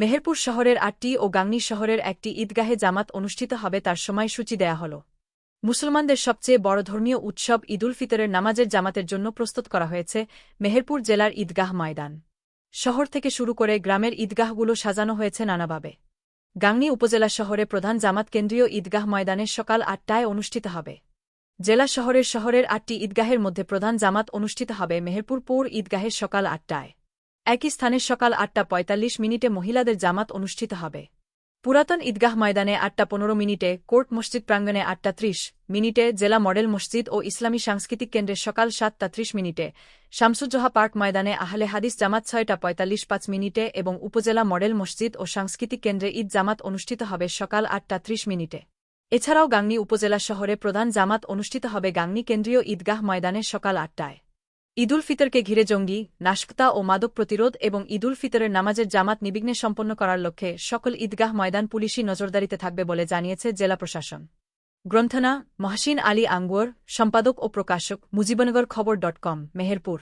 মেহেরপুর শহরের আটটি ও গাংনী শহরের একটি ঈদগাহে জামাত অনুষ্ঠিত হবে তার সময়সূচি দেয়া হল। মুসলমানদের সবচেয়ে বড় ধর্মীয় উৎসব ঈদুল ফিতরের নামাজের জামাতের জন্য প্রস্তুত করা হয়েছে মেহেরপুর জেলার ঈদগাহ ময়দান। শহর থেকে শুরু করে গ্রামের ঈদগাহগুলো সাজানো হয়েছে নানাভাবে। গাংনী উপজেলা শহরে প্রধান জামাত কেন্দ্রীয় ঈদগাহ ময়দানে সকাল আটটায় অনুষ্ঠিত হবে। জেলা শহরের শহরের আটটি ঈদগাহের মধ্যে প্রধান জামাত অনুষ্ঠিত হবে মেহেরপুর পৌর ঈদগাহের সকাল আটটায়। একই স্থানে সকাল আটটা পঁয়তাল্লিশ মিনিটে মহিলাদের জামাত অনুষ্ঠিত হবে। পুরাতন ঈদগাহ ময়দানে আটটা পনেরো মিনিটে কোর্ট মসজিদ প্রাঙ্গণে আটটা ত্রিশ মিনিটে জেলা মডেল মসজিদ ও ইসলামী সাংস্কৃতিক কেন্দ্রে সকাল সাতটা ত্রিশ মিনিটে শামসুজ্জোহা পার্ক ময়দানে আহলে হাদিস জামাত ছয়টা পঁয়তাল্লিশ পাঁচ মিনিটে এবং উপজেলা মডেল মসজিদ ও সাংস্কৃতিক কেন্দ্রে ঈদ জামাত অনুষ্ঠিত হবে সকাল আটটা ত্রিশ মিনিটে। এছাড়াও গাংনী উপজেলা শহরে প্রধান জামাত অনুষ্ঠিত হবে গাংনী কেন্দ্রীয় ঈদগাহ ময়দানে সকাল আটটায়। ঈদুল ফিতরকে ঘিরে জঙ্গি, নাশকতা ও মাদক প্রতিরোধ এবং ঈদুল ফিতরের নামাজের জামাত নিবিঘ্নে সম্পন্ন করার লক্ষ্যে সকল ঈদগাহ ময়দান পুলিশি নজরদারিতে থাকবে বলে জানিয়েছে জেলা প্রশাসন। গ্রন্থনা, মহাসিন আলী আঙ্গুয়ার সম্পাদক ও প্রকাশক, মুজিবনগর খবর ডট কম, মেহেরপুর।